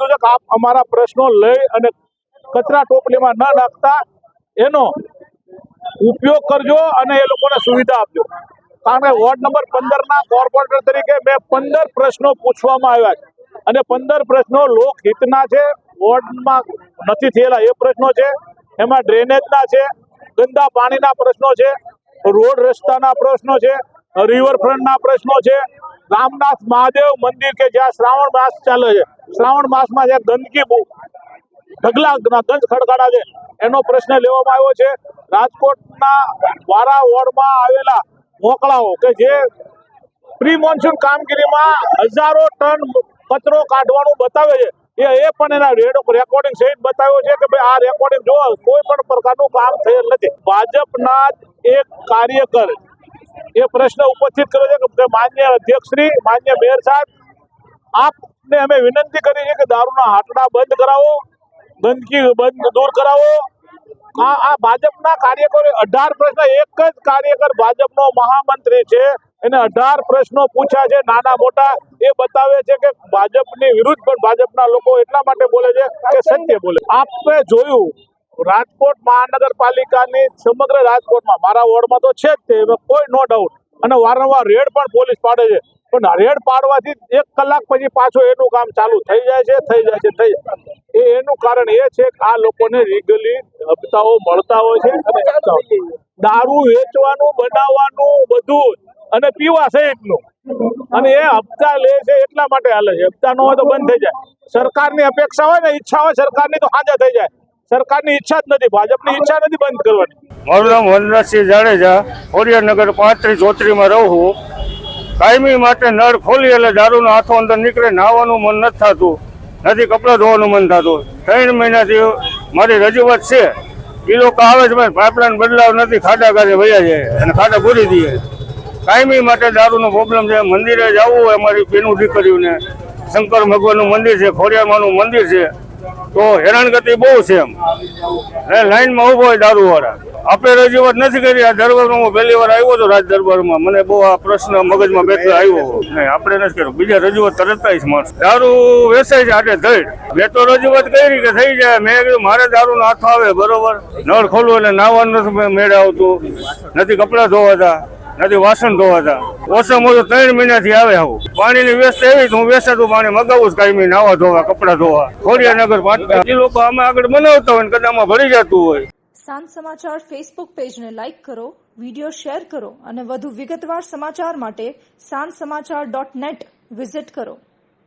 કીધું આપ અમારા પ્રશ્નો લઈ અને કચરા ટોપલીમાં ન નાખતા, એનો ઉપયોગ કરજો અને એ લોકોને સુવિધા આપજો. કારણ કે વોર્ડ નંબર પંદરના કોર્પોરેટર તરીકે મેં પંદર પ્રશ્નો પૂછવામાં આવ્યા છે. અને પંદર પ્રશ્નો લોકહિતના છે, વોર્ડમાં નથી થયેલા એ પ્રશ્નો છે, એમાં ડ્રેનેજના છે, ગંદા પાણીના પ્રશ્નો છે, રોડ રસ્તાના પ્રશ્નો છે, રિવરફ્રન્ટના પ્રશ્નો છે રામનાથ મહાદેવ મંદિર કે જ્યાં શ્રાવણ માસ ચાલે છે. શ્રાવણ માસમાં જ્યાં ગંદકી બહુ ઢગલા ગંજ ખડકાડા છે, એનો પ્રશ્ન લેવામાં આવ્યો છે. રાજકોટના વારા વોર્ડમાં આવેલા મોકળાઓ કે જે પ્રી મોન્સૂન કામગીરીમાં હજારો ટન કચરો કાઢવાનું બતાવે છે. એ એ પણ એના રેકોર્ડિંગ સહિત બતાવ્યો છે કે ભાઈ આ રેકોર્ડિંગ જો કોઈ પણ પ્રકારનું કામ થયેલ નથી. ભાજપના એક કાર્યકર એ પ્રશ્ન ઉપસ્થિત કર્યો છે કે માન્ય અધ્યક્ષશ્રી, માન્ય મેયર સાહેબ, આપને અમે વિનંતી કરી છે કે દારૂના હાટડા બંધ કરાવો, ગંદકી બંધ દૂર કરાવો. આ આ ભાજપના કાર્યકરો, અઢાર પ્રશ્ન, એક જ કાર્યકર ભાજપનો મહામંત્રી છે. એને અઢાર પ્રશ્નો પૂછ્યા છે, નાના મોટા. એ બતાવે છે કે ભાજપની વિરુદ્ધ પણ ભાજપના લોકો એટલા માટે બોલે છે કે સત્ય બોલે. આપે જોયું રાજકોટ મહાનગરપાલિકાની સમગ્ર રાજકોટમાં, મારા વોર્ડમાં તો છે જ તે કોઈ નો ડાઉટ અને વારંવાર રેડ પણ પોલીસ પાડે છે. પણ રેડ પાડવાથી એક કલાક પછી પાછું એનું કામ ચાલુ થઈ જાય છે, થઈ જાય છે, થઈ એ એનું કારણ એ છે કે આ લોકોને લીગલી હપ્તાઓ મળતા હોય છે દારૂ વેચવાનું, બનાવવાનું, બધું અને પીવા સહિતનું અને એ હપ્તા લે છે એટલા માટે હાલે છે. હપ્તા ન હોય તો બંધ થઈ જાય. સરકારની અપેક્ષા હોય ને ઈચ્છા હોય, સરકારની તો હાજર થઈ જાય. સરકારની ઈચ્છા જ નથી, ભાજપની ઈચ્છા નથી બંધ કરવાની. મારું નામ વનરાજસિંહ જાડેજા ખોડિયાનગર પાંત્રીસ ચોત્રીમાં રહું છું. કાયમી માટે નળ ખોલી એટલે દારૂનો હાથો અંદર નીકળે નાવાનું મન નથી થતું. નથી કપડાં ધોવાનું મન થતું. ત્રણ મહિનાથી મારી રજૂઆત છે એ લોકો આવે છે પાઇપલાઇન બદલાવ નથી, ખાડા કાઢે વયા જાય અને ખાડા પૂરી દઈએ કાયમી માટે દારૂનો પ્રોબ્લેમ છે, મંદિરે જવું હોય અમારી બેનું દીકરીઓને. શંકર ભગવાનનું મંદિર છે ખોડિયામાનું મંદિર છે. તો હેરાનગતિ બહુ છે એમ. લાઈનમાં ઊભો હોય દારૂવાળા. આપણે રજૂઆત નથી કરી. આ દરબારમાં હું પહેલી વાર આવ્યો હતો રાજ દરબારમાં મને બહુ આ પ્રશ્ન મગજમાં બેઠો આવ્યો. નહીં, આપણે નથી કર્યું. બીજા રજૂઆત તરત જ માણસ. દારૂ વેચાય છે આટે ધડ. મેં તો રજૂઆત કરી કે થઈ જાય. મેં કીધું, મારે દારૂ હાથ આવે. બરોબર. નળ ખોલવું એટલે નાવાનું નથી મેળ આવતું. નથી કપડાં ધોવાતા. નથી વાસણ ધોવાતા ઓછામાં ઓછું ત્રણ મહિનાથી આવે આવું. પાણીની વ્યવસ્થા એવી હું વેસાતું પાણી મગાવું જ કાંઈ નાવા ધોવા, કપડાં ધોવા. ખોડિયાનગર પાટણ એ લોકો અમે આગળ બનાવતા હોય કદાચ આમાં ભરી જતું હોય. સાંજ સમાચાર ફેસબુક પેજને લાઇક કરો વીડિયો શેર કરો અને વધુ વિગતવાર સમાચાર માટે સાંજ સમાચાર ડોટ નેટ વિઝિટ કરો.